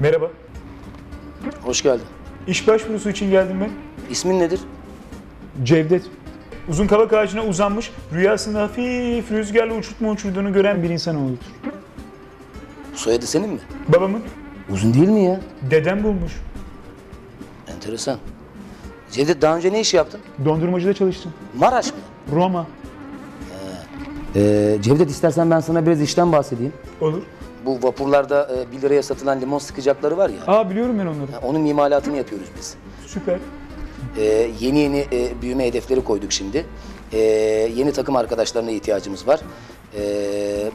Merhaba. Hoş geldin. İş başvurusu için geldim ben. İsmin nedir? Cevdet. Uzun kavak ağacına uzanmış, rüyasında hafif rüzgarla uçurtma uçurduğunu gören bir insanoğludur. Soyadı senin mi? Babamın Uzun değil mi ya? dedem bulmuş. Enteresan. Cevdet daha önce ne iş yaptın? Dondurmacıda çalıştım. Maraş mı? Roma. Ee, Cevdet istersen ben sana biraz işten bahsedeyim. Olur. Bu vapurlarda e, 1 liraya satılan limon sıkacakları var ya. Aa biliyorum ben onları. Onun imalatını yapıyoruz biz. Süper. Ee, yeni yeni e, büyüme hedefleri koyduk şimdi. Ee, yeni takım arkadaşlarına ihtiyacımız var. Ee,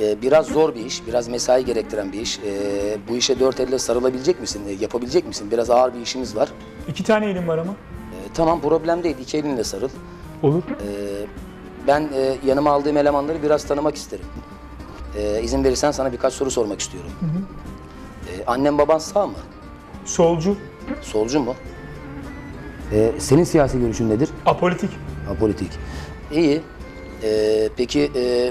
e, biraz zor bir iş, biraz mesai gerektiren bir iş. Ee, bu işe dört elle sarılabilecek misin, e, yapabilecek misin? Biraz ağır bir işimiz var. İki tane elim var ama. Ee, tamam problem değil, iki elinle sarıl. Olur. Ee, ben e, yanıma aldığım elemanları biraz tanımak isterim. Ee, izin verirsen sana birkaç soru sormak istiyorum. Ee, annem baban sağ mı? Solcu. Solcu mu? Ee, senin siyasi görüşün nedir? Apolitik. Apolitik. İyi. Ee, peki e,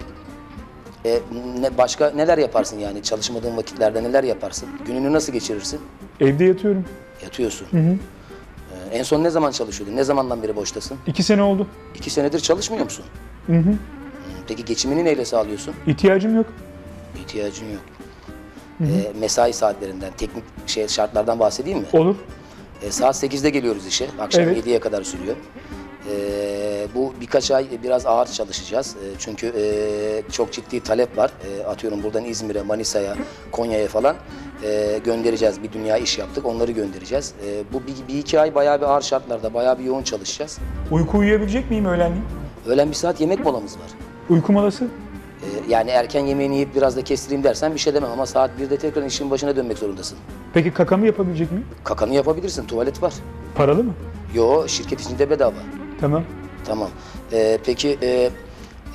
e, ne, başka neler yaparsın yani çalışmadığın vakitlerde neler yaparsın? Gününü nasıl geçirirsin? Evde yatıyorum. Yatıyorsun. Ee, en son ne zaman çalışıyordun? Ne zamandan beri boştasın? İki sene oldu. İki senedir çalışmıyor musun? Hı hı. Peki geçimini neyle sağlıyorsun? İhtiyacım yok. İhtiyacın yok. Ee, mesai saatlerinden, teknik şey şartlardan bahsedeyim mi? Olur. E, saat 8'de geliyoruz işe. Akşam Evet. 7'ye kadar sürüyor. E, bu birkaç ay biraz ağır çalışacağız. E, çünkü e, çok ciddi talep var. E, atıyorum buradan İzmir'e, Manisa'ya, Konya'ya falan e, göndereceğiz. Bir dünya iş yaptık. Onları göndereceğiz. E, bu bir, bir iki ay bayağı bir ağır şartlarda, bayağı bir yoğun çalışacağız. Uyku uyuyabilecek miyim öğlenliğin? Öğlen bir saat yemek molamız var. Uyku molası? E, yani erken yemeğini yiyip biraz da kestireyim dersen bir şey demem ama saat 1'de tekrar işin başına dönmek zorundasın. Peki kakamı yapabilecek miyim? Kakanı yapabilirsin, tuvalet var. Paralı mı? Yo, şirket içinde bedava. Tamam. Tamam. Ee, peki e,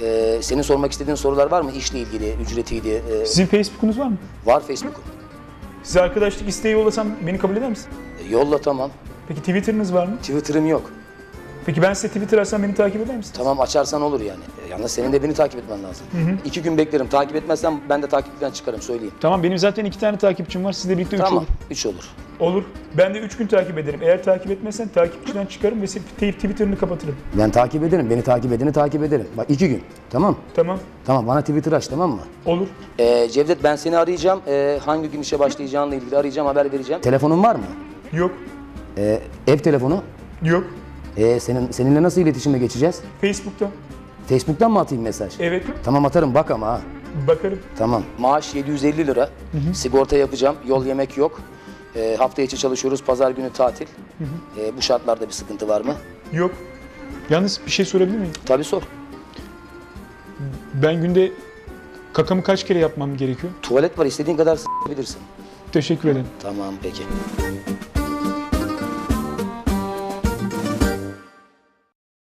e, senin sormak istediğin sorular var mı? İşle ilgili, ücretiydi. e, Sizin Facebook'unuz var mı? var Facebook'un. Size arkadaşlık isteği yollasam beni kabul eder misin? E, yolla tamam. Peki Twitter'ınız var mı? Twitter'ım yok. Peki ben size Twitter açsam beni takip eder misiniz? Tamam açarsan olur yani. E, yalnız senin de beni takip etmen lazım. İki gün beklerim. Takip etmezsen ben de takipten çıkarım söyleyeyim. Tamam benim zaten iki tane takipçim var. Sizle birlikte üç tamam. olur. Üç olur. Olur. Ben de üç gün takip ederim. Eğer takip etmezsen takipçiden çıkarım ve senin Twitter'ını kapatırım. Ben takip ederim. Beni takip edeni takip ederim. Bak iki gün. Tamam. Tamam. Tamam bana Twitter aç tamam mı? Olur. Ee, Cevdet ben seni arayacağım. Ee, hangi gün işe başlayacağınla ilgili arayacağım, haber vereceğim. Telefonun var mı? Yok. Ee, ev telefonu. Yok. Ee, senin seninle nasıl iletişime geçeceğiz? Facebook'ta. Facebook'tan mı atayım mesaj? Evet. Tamam atarım bak ama ha. Bakarım. Tamam. Maaş 750 lira. Sigorta yapacağım. Yol yemek yok. Ee, hafta içi çalışıyoruz. Pazar günü tatil. Ee, bu şartlarda bir sıkıntı var mı? Yok. Yalnız bir şey sorabilir miyim? Tabii sor. Ben günde kakamı kaç kere yapmam gerekiyor? Tuvalet var. istediğin kadar s**ebilirsin. Teşekkür ederim. Tamam peki.